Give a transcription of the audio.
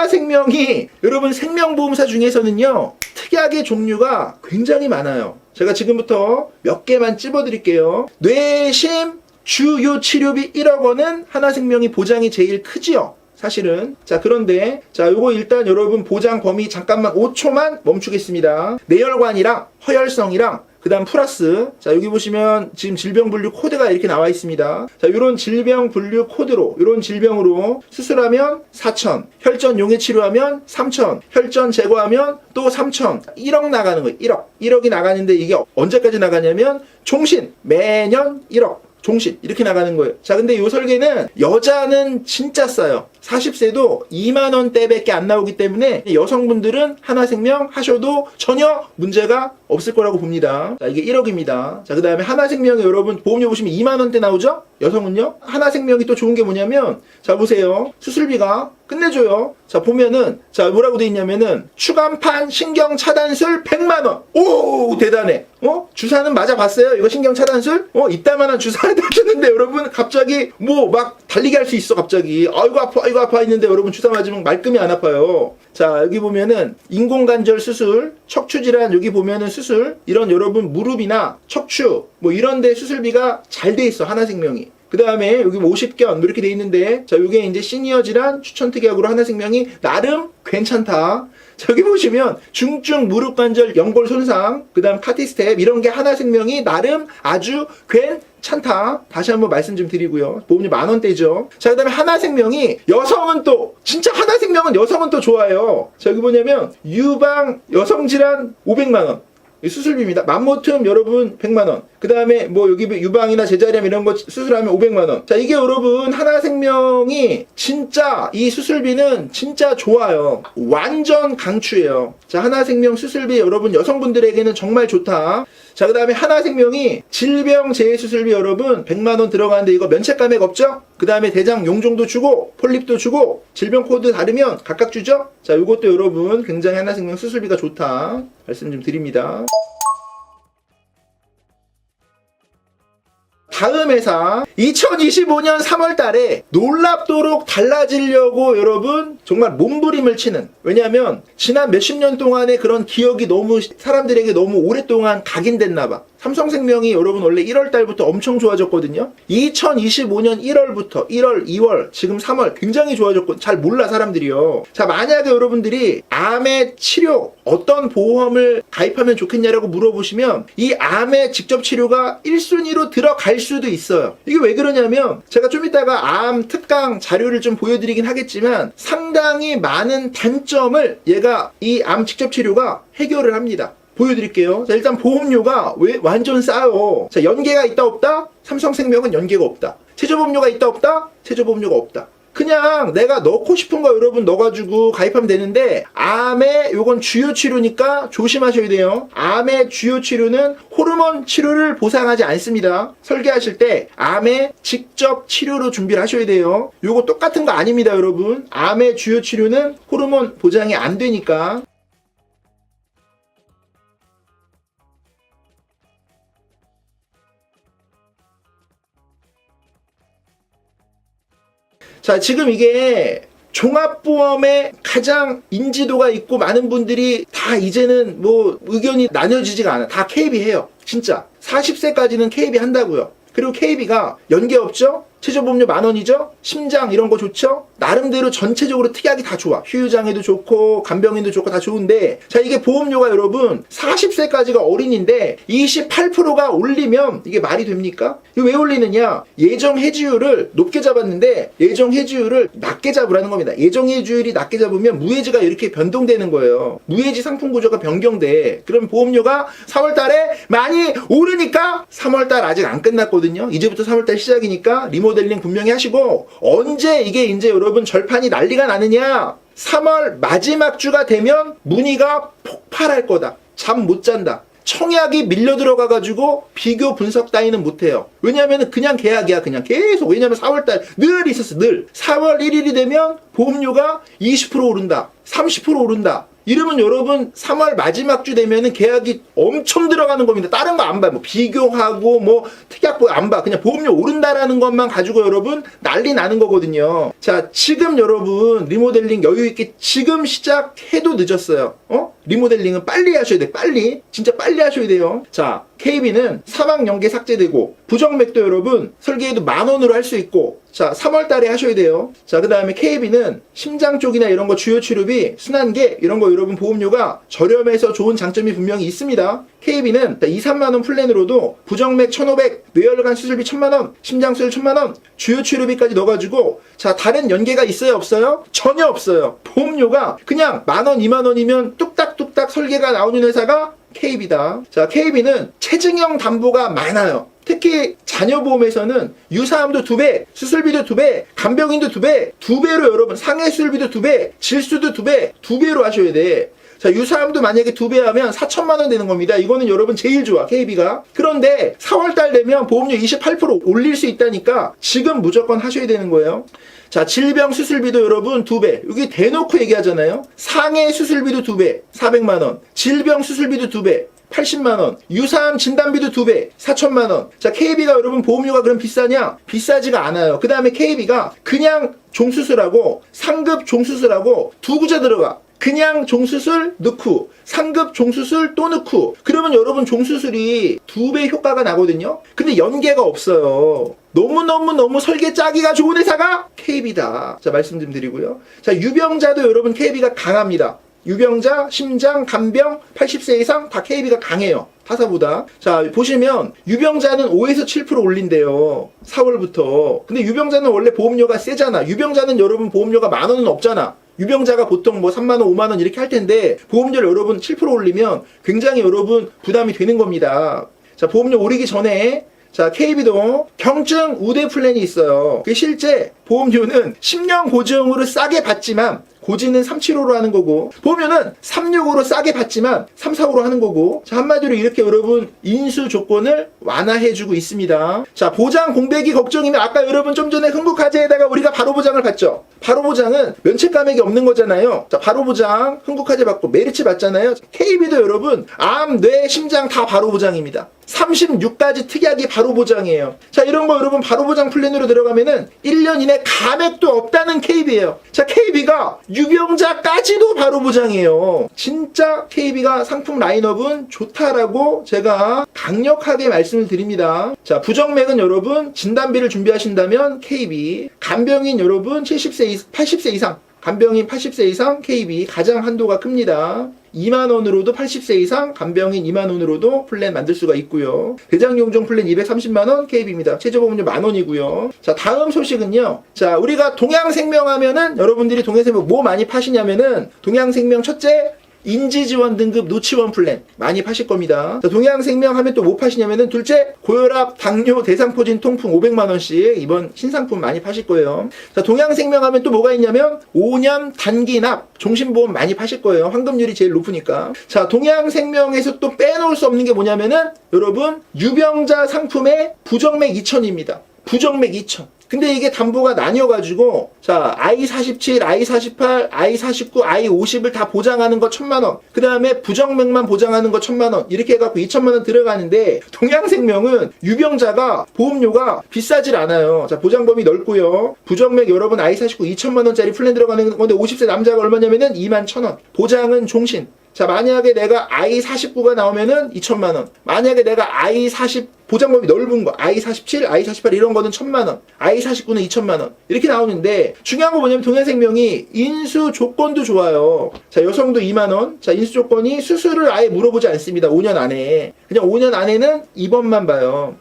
하나생명이 여러분 생명보험사 중에서는요 특약의 종류가 굉장히 많아요. 제가 지금부터 몇 개만 찝어드릴게요. 뇌심 주요 치료비 1억 원은 하나생명이 보장이 제일 크지요. 사실은 자 그런데 자 요거 일단 여러분 보장 범위 잠깐만 5초만 멈추겠습니다. 뇌혈관이랑 허혈성이랑 그다음 플러스 자 여기 보시면 지금 질병 분류 코드가 이렇게 나와 있습니다. 자 요런 질병 분류 코드로 요런 질병으로 수술하면 4천, 혈전 용해 치료하면 3천, 혈전 제거하면 또 3천, 1억 나가는 거예요. 1억. 1억이 나가는데 이게 언제까지 나가냐면 종신 매년 1억. 종신 이렇게 나가는 거예요. 자, 근데 요 설계는 여자는 진짜 싸요. 40세도 2만 원대밖에 안 나오기 때문에 여성분들은 하나생명 하셔도 전혀 문제가 없을 거라고 봅니다. 자, 이게 1억입니다. 자, 그다음에 하나생명이 여러분 보험료 보시면 2만 원대 나오죠? 여성은요? 하나 생명이 또 좋은 게 뭐냐면 자, 보세요. 수술비가 끝내줘요. 자, 보면은 자, 뭐라고 돼 있냐면은 추간판 신경 차단술 100만 원. 오, 대단해. 어? 주사는 맞아 봤어요? 이거 신경 차단술? 어, 이따만한 주사를 맞췄는데 여러분 갑자기 뭐 막 달리게 할 수 있어 갑자기. 아이고 아파 아이고 아파 했는데 여러분 주사 맞으면 말끔히 안 아파요. 자, 여기 보면은 인공관절 수술, 척추 질환 여기 보면은 수술 이런 여러분 무릎이나 척추 뭐 이런 데 수술비가 잘 돼 있어. 하나생명이. 그 다음에 여기 뭐 50견 뭐 이렇게 돼 있는데 자 요게 이제 시니어 질환 추천 특약으로 하나생명이 나름 괜찮다. 자 여기 보시면 중증 무릎 관절 연골 손상 그 다음 카티스텝 이런 게 하나생명이 나름 아주 괜찮다. 다시 한번 말씀 좀 드리고요. 보험료 만 원대죠. 자 그다음에 하나생명이 여성은 또 진짜 하나생명은 여성은 또 좋아요. 자 여기 뭐냐면 유방 여성 질환 500만 원. 이 수술비입니다. 맘모툼 여러분 100만 원. 그 다음에 뭐 여기 유방이나 제자리암 이런 거 수술하면 500만 원. 자 이게 여러분 하나생명이 진짜 이 수술비는 진짜 좋아요. 완전 강추예요. 자 하나생명 수술비 여러분 여성분들에게는 정말 좋다. 자 그 다음에 하나생명이 질병 재해 수술비 여러분 100만 원 들어가는데 이거 면책 감액 없죠? 그 다음에 대장 용종도 주고 폴립도 주고 질병 코드 다르면 각각 주죠? 자 이것도 여러분 굉장히 하나생명 수술비가 좋다. 말씀 좀 드립니다. 다음 회사 2025년 3월 달에 놀랍도록 달라지려고 여러분 정말 몸부림을 치는 왜냐하면 지난 몇십 년 동안의 그런 기억이 너무 사람들에게 너무 오랫동안 각인됐나 봐. 삼성생명이 여러분 원래 1월 달부터 엄청 좋아졌거든요. 2025년 1월부터 1월, 2월, 지금 3월 굉장히 좋아졌고 잘 몰라 사람들이요. 자, 만약에 여러분들이 암의 치료 어떤 보험을 가입하면 좋겠냐라고 물어보시면 이 암의 직접 치료가 1순위로 들어갈 수도 있어요. 이게 왜 그러냐면 제가 좀 이따가 암 특강 자료를 좀 보여드리긴 하겠지만 상당히 많은 단점을 얘가 이 암 직접 치료가 해결을 합니다. 보여드릴게요. 자, 일단 보험료가 왜 완전 싸요. 자, 연계가 있다 없다? 삼성생명은 연계가 없다. 최저보험료가 있다 없다? 최저보험료가 없다. 그냥 내가 넣고 싶은 거 여러분 넣어가지고 가입하면 되는데 암의 요건 주요 치료니까 조심하셔야 돼요. 암의 주요 치료는 호르몬 치료를 보상하지 않습니다. 설계하실 때 암의 직접 치료로 준비를 하셔야 돼요. 요거 똑같은 거 아닙니다, 여러분. 암의 주요 치료는 호르몬 보장이 안 되니까 자, 지금 이게 종합보험에 가장 인지도가 있고 많은 분들이 다 이제는 뭐 의견이 나뉘어지지가 않아. 다 KB 해요. 진짜. 40세까지는 KB 한다고요. 그리고 KB가 연계 없죠? 최저보험료 만 원이죠? 심장 이런 거 좋죠? 나름대로 전체적으로 특약이 다 좋아. 휴유장애도 좋고 간병인도 좋고 다 좋은데 자 이게 보험료가 여러분 40세까지가 어린인데 28%가 올리면 이게 말이 됩니까? 이거 왜 올리느냐? 예정 해지율을 높게 잡았는데 예정 해지율을 낮게 잡으라는 겁니다. 예정 해지율이 낮게 잡으면 무해지가 이렇게 변동되는 거예요. 무해지 상품 구조가 변경돼. 그럼 보험료가 4월 달에 많이 오르니까 3월 달 아직 안 끝났거든요. 이제부터 3월 달 시작이니까 리모 델링 분명히 하시고 언제 이게 이제 여러분 절판이 난리가 나느냐? 3월 마지막 주가 되면 문의가 폭발할 거다. 잠 못 잔다. 청약이 밀려 들어가 가지고 비교 분석 따위는 못 해요. 왜냐면은 그냥 계약이야. 그냥 계속. 왜냐면 4월 달 늘 있었어. 늘. 4월 1일이 되면 보험료가 20% 오른다. 30% 오른다. 이러면 여러분 3월 마지막 주 되면은 계약이 엄청 들어가는 겁니다. 다른 거 안 봐. 뭐 비교하고 뭐 특약보 안 봐. 그냥 보험료 오른다라는 것만 가지고 여러분 난리 나는 거거든요. 자, 지금 여러분 리모델링 여유 있게 지금 시작해도 늦었어요. 어? 리모델링은 빨리 하셔야 돼. 빨리. 진짜 빨리 하셔야 돼요. 자, KB는 사망 연계 삭제되고 부정맥도 여러분 설계해도 만 원으로 할 수 있고 자 3월 달에 하셔야 돼요. 자 그 다음에 KB는 심장 쪽이나 이런 거 주요 치료비 순환계 이런 거 여러분 보험료가 저렴해서 좋은 장점이 분명히 있습니다. KB는 2, 3만 원 플랜으로도 부정맥 1,500, 뇌혈관 수술비 1,000만 원, 심장 수술 1,000만 원, 주요 치료비까지 넣어가지고 자 다른 연계가 있어요 없어요? 전혀 없어요. 보험료가 그냥 만 원, 2만 원이면 뚝딱뚝딱 설계가 나오는 회사가 KB다. 자, KB는 체증형 담보가 많아요. 특히 자녀 보험에서는 유사암도 두 배, 수술비도 두 배, 간병인도 두 배, 두 배로 여러분 상해 수술비도 두 배, 질수도 두 배, 두 배로 하셔야 돼. 자, 유사암도 만약에 두 배 하면 4천만 원 되는 겁니다. 이거는 여러분 제일 좋아, KB가. 그런데 4월 달 되면 보험료 28% 올릴 수 있다니까 지금 무조건 하셔야 되는 거예요. 자, 질병 수술비도 여러분 두 배. 여기 대놓고 얘기하잖아요. 상해 수술비도 두 배, 400만 원. 질병 수술비도 두 배. 80만 원. 유사암 진단비도 두 배, 4천만 원. 자, KB가 여러분 보험료가 그럼 비싸냐? 비싸지가 않아요. 그 다음에 KB가 그냥 종수술하고 상급 종수술하고 두 구자 들어가. 그냥 종수술 넣고 상급 종수술 또 넣고 그러면 여러분 종수술이 두 배 효과가 나거든요. 근데 연계가 없어요. 너무너무너무 설계 짜기가 좋은 회사가 KB다. 자, 말씀 좀 드리고요. 자, 유병자도 여러분 KB가 강합니다. 유병자, 심장, 간병, 80세 이상 다 KB가 강해요. 타사보다. 자, 보시면 유병자는 5에서 7% 올린대요. 4월부터. 근데 유병자는 원래 보험료가 세잖아. 유병자는 여러분 보험료가 만 원은 없잖아. 유병자가 보통 뭐 3만원, 5만원 이렇게 할 텐데 보험료를 여러분 7% 올리면 굉장히 여러분 부담이 되는 겁니다. 자, 보험료 오르기 전에 자, KB도 경증 우대 플랜이 있어요. 그 실제 보험료는 10년 고증으로 싸게 받지만 고지는 375로 하는 거고 보면은 365로 싸게 받지만 345로 하는 거고. 자 한마디로 이렇게 여러분 인수 조건을 완화해 주고 있습니다. 자 보장 공백이 걱정이면 아까 여러분 좀 전에 흥국화재에다가 우리가 바로 보장을 받죠? 바로 보장은 면책 감액이 없는 거잖아요. 자 바로 보장 흥국화재 받고 메리츠 받잖아요. KB도 여러분 암, 뇌, 심장 다 바로 보장입니다 36가지 특약이 바로 보장이에요. 자, 이런 거 여러분 바로 보장 플랜으로 들어가면은 1년 이내 감액도 없다는 KB예요. 자, KB가 유병자까지도 바로 보장이에요. 진짜 KB가 상품 라인업은 좋다라고 제가 강력하게 말씀을 드립니다. 자, 부정맥은 여러분 진단비를 준비하신다면 KB, 간병인 여러분 70세 이 80세 이상 간병인 80세 이상 KB 가장 한도가 큽니다. 2만 원으로도 80세 이상 간병인 2만 원으로도 플랜 만들 수가 있고요. 대장 용종 플랜 230만 원 KB입니다. 최저 보험료 만 원이고요. 자 다음 소식은요. 자 우리가 동양생명 하면은 여러분들이 동양생명 뭐 많이 파시냐면은 동양생명 첫째 인지지원 등급 노치원 플랜 많이 파실 겁니다. 자, 동양생명 하면 또 뭐 파시냐면은 둘째 고혈압, 당뇨, 대상포진 통풍 500만 원씩 이번 신상품 많이 파실 거예요. 자, 동양생명 하면 또 뭐가 있냐면 5년 단기 납 종신보험 많이 파실 거예요. 환급률이 제일 높으니까. 자, 동양생명에서 또 빼놓을 수 없는 게 뭐냐면은 여러분 유병자 상품의 부정맥 2천입니다. 부정맥 2천. 근데 이게 담보가 나뉘어가지고, 자, I47, I48, I49, I50을 다 보장하는 거 천만 원. 그 다음에 부정맥만 보장하는 거 천만 원. 이렇게 해갖고 2천만 원 들어가는데, 동양생명은 유병자가 보험료가 비싸질 않아요. 자, 보장범위 넓고요. 부정맥 여러분 I49 2천만 원짜리 플랜 들어가는 건데, 50세 남자가 얼마냐면은 2만 천 원. 보장은 종신. 자, 만약에 내가 I49가 나오면은 2천만 원. 만약에 내가 I40 보장범위 넓은 거, I47, I48 이런 거는 1천만 원. I49는 2천만 원. 이렇게 나오는데 중요한 거 뭐냐면 동양생명이 인수 조건도 좋아요. 자, 여성도 2만 원. 자, 인수 조건이 수술을 아예 물어보지 않습니다. 5년 안에. 그냥 5년 안에는 입원만 봐요.